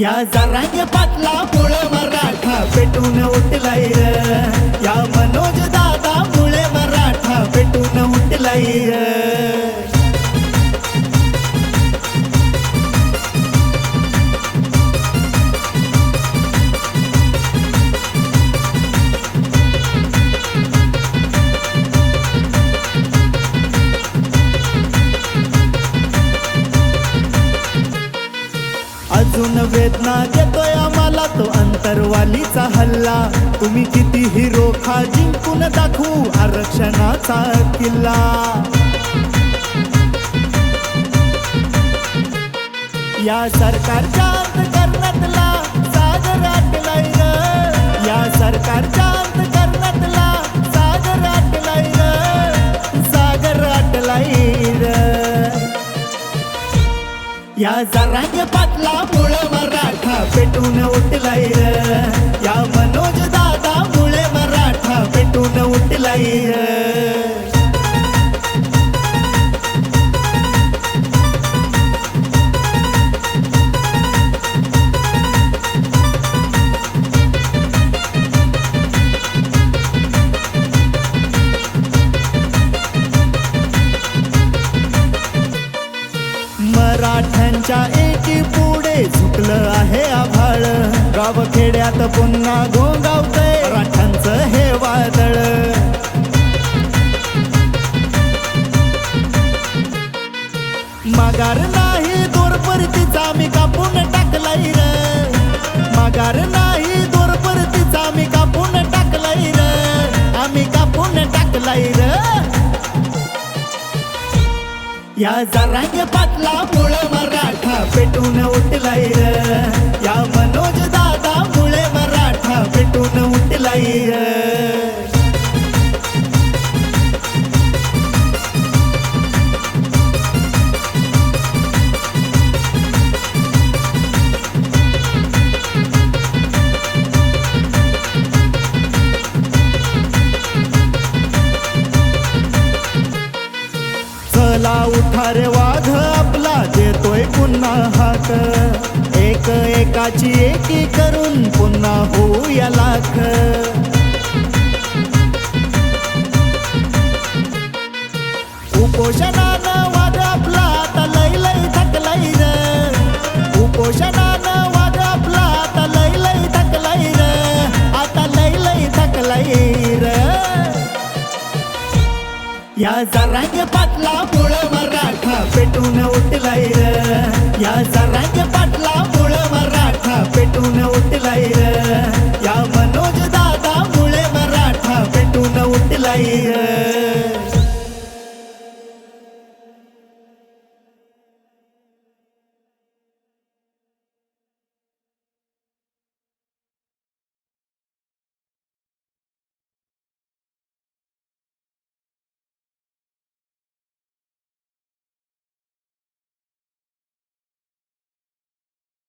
या जरांगे पाटला मुळे मराठा पेटून अजून वेदना देतोय आम्हाला तो अंतरवालीचा हल्ला. तुम्ही किती हिरो खा जिंकून दाखवू आरक्षणाचा किल्ला. या सरकारच्या अंतकरणातला सागर आटलाय या सरकारच्या या जरांगे पाटला मुळे मराठा पेटून उठलाय या मनोज दादा मुळे मराठा पेटून उठलाय मराठ्यांच्या एकी पुढे झुकलं आहे आभाळ. गाव खेड्यात पुन्हा गोंगावतय मराठ्यांचं हे वादळ. माघार नाही दोरपरतीचा मी कापून टाकलाय र. माघार नाही दोरपरतीचा मी कापून टाकलाय र. आम्ही कापून टाकलाय र. या जरांग पाटला मुळ मराठा चला वाघ आपला देतोय पुन्हा हाक एक एकाची एकी करून पुन्हा होऊया लाख. उपोषणानं वाघ आपला आता लय लय थकलाय र. उपोषणा या जरांग पाटला मुळ मराठा पेटून उठलाय या जरांग पाटला मुळ मराठा पेटून उठलाय या मनोज दादा मुळे मराठा पेटून उठलाय